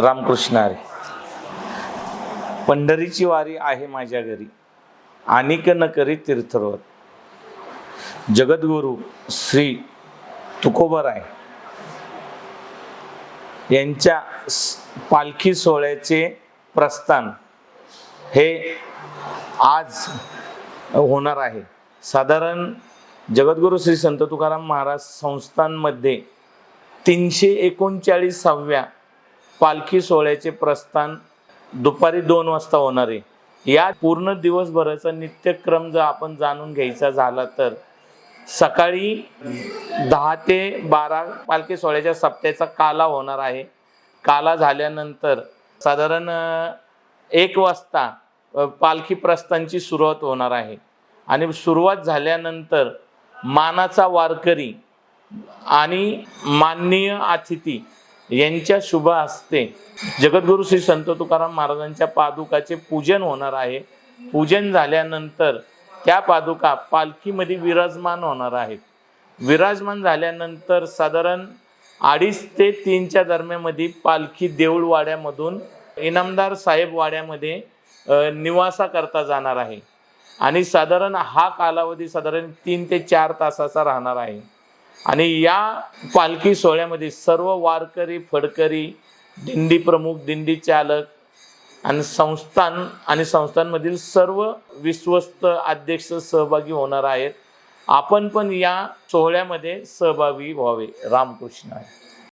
रामकृष्ण हरी. पंढरीची वारी आहे माझ्या घरी. आणिक न करी तीर्थरोध जगद्गुरु श्री तुकोबराय यांच्या पालखी सोहळ्याचे प्रस्थान हे आज होणार आहे. साधारण जगद्गुरु श्री संत तुकाराम महाराज संस्थांमध्ये तीनशे एकोणचाळीसाव्या पालखी सोहळ्याचे प्रस्थान दुपारी दोन वाजता होणार आहे. या पूर्ण दिवसभराचा नित्यक्रम जर आपण जाणून घ्यायचा झाला तर सकाळी दहा ते बारा पालखी सोहळ्याच्या सप्त्याचा काला होणार आहे. काला झाल्यानंतर साधारण एक वाजता पालखी प्रस्थानची सुरुवात होणार आहे. आणि सुरुवात झाल्यानंतर मानाचा वारकरी आणि माननीय अतिथी यांच्या शुभ हस्ते जगद्गुरु श्री संत तुकाराम महाराजांच्या पादुकाचे पूजन होणार आहे. पूजन झाल्यानंतर त्या पादुका पालखीमध्ये विराजमान होणार आहेत. विराजमान झाल्यानंतर साधारण अडीच ते तीनच्या दरम्यानमध्ये पालखी देऊळवाड्यामधून इनामदार साहेब वाड्यामध्ये निवासा करता जाणार आहे. आणि साधारण हा कालावधी साधारण तीन ते चार तासाचा राहणार आहे. आणि या पालखी सोहळ्यामध्ये सर्व वारकरी फडकरी दिंडी प्रमुख दिंडी चालक आणि संस्थान आणि संस्थांमधील सर्व विश्वस्त अध्यक्ष सहभागी होणार आहेत. आपण पण या सोहळ्यामध्ये सहभागी व्हावे. रामकृष्ण. आहे